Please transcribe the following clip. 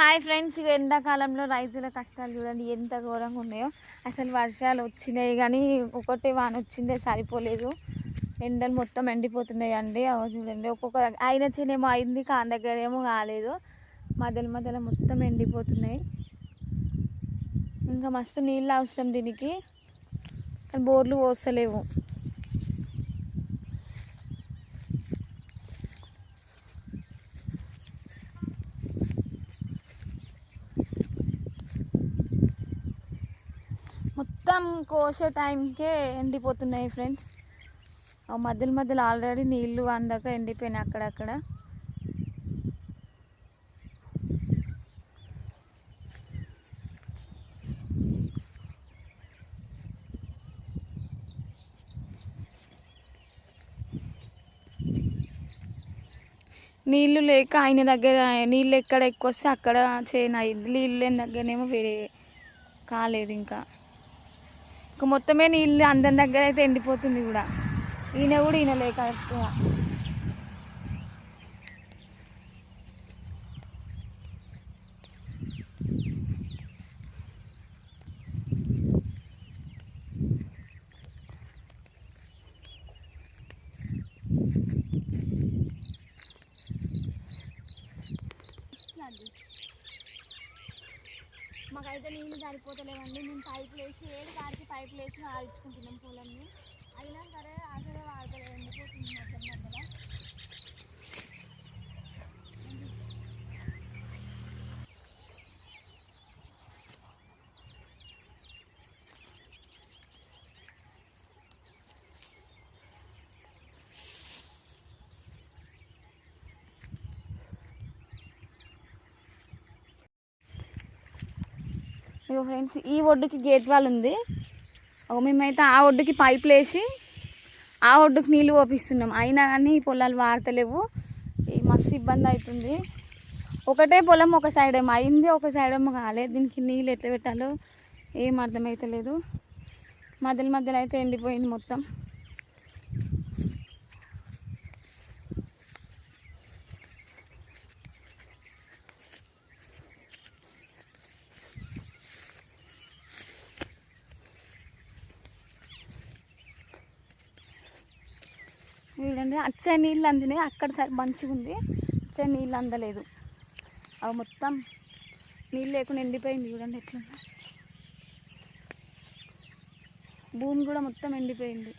Hi friends ఇక ఎండాకాలంలో రైతుల కష్టాలు చూడండి ఎంత ఘోరంగా ఉన్నాయో. అసలు వర్షాలు వచ్చినాయి కానీ ఒకటే వాన వచ్చిందే సరిపోలేదు. ఎండలు మొత్తం ఎండిపోతున్నాయి అండి. చూడండి ఒక్కొక్క అయిన చేనేమో అయింది కాని దగ్గర ఏమో కాలేదు. మధ్యలో మధ్యలో మొత్తం ఎండిపోతున్నాయి. ఇంకా మస్తు నీళ్ళు అవసరం దీనికి. కానీ బోర్లు పోస్తలేవు. మొత్తం కోసే టైంకే ఎండిపోతున్నాయి ఫ్రెండ్స్. మధ్యలో మధ్యలో ఆల్రెడీ నీళ్ళు అందాక ఎండిపోయినాయి అక్కడక్కడ. నీళ్ళు లేక ఆయన దగ్గర నీళ్ళు ఎక్కడ ఎక్కువ వస్తే అక్కడ చేయను నీళ్ళు లేని దగ్గరనేమో వేరే కాలేదు ఇంకా. మొత్తమే నీళ్ళు అందరి దగ్గర అయితే ఎండిపోతుంది కూడా. ఈయన కూడా ఈయన లేక ఎక్కువ మాకైతే నీళ్ళు సరిపోతలేవండి మేము పైపులు వేసి ఏడు కాడికి పైపులు వేసి ఆడించుకుంటున్నాం పూలన్నీ అయినా సరే అసలు వాడతలేదు. ఎందుకు మధ్య మధ్యలో ఇగో ఫ్రెండ్స్ ఈ ఒడ్డుకి గేట్ వాల్ ఉంది. ఒక మేమైతే ఆ ఒడ్డుకి పైపులు వేసి ఆ ఒడ్డుకి నీళ్ళు పోపిస్తున్నాం. అయినా కానీ ఈ పొలాలు వాడతలేవు ఈ మస్తు ఇబ్బంది అవుతుంది ఒకటే పొలం ఒక సైడ్ ఏమో అయింది ఒక సైడ్ ఏమో కాలేదు దీనికి నీళ్ళు ఎట్లా పెట్టాలో ఏం అర్థమవుతలేదు మధ్యలో మధ్యలో అయితే ఎండిపోయింది మొత్తం. చూడండి అచ్చే నీళ్ళు అందినాయి అక్కడ సరే మంచిగా ఉంది అచ్చే నీళ్ళు అందలేదు. అవి మొత్తం నీళ్ళు లేకుండా ఎండిపోయింది చూడండి ఎట్లా భూమి కూడా మొత్తం ఎండిపోయింది.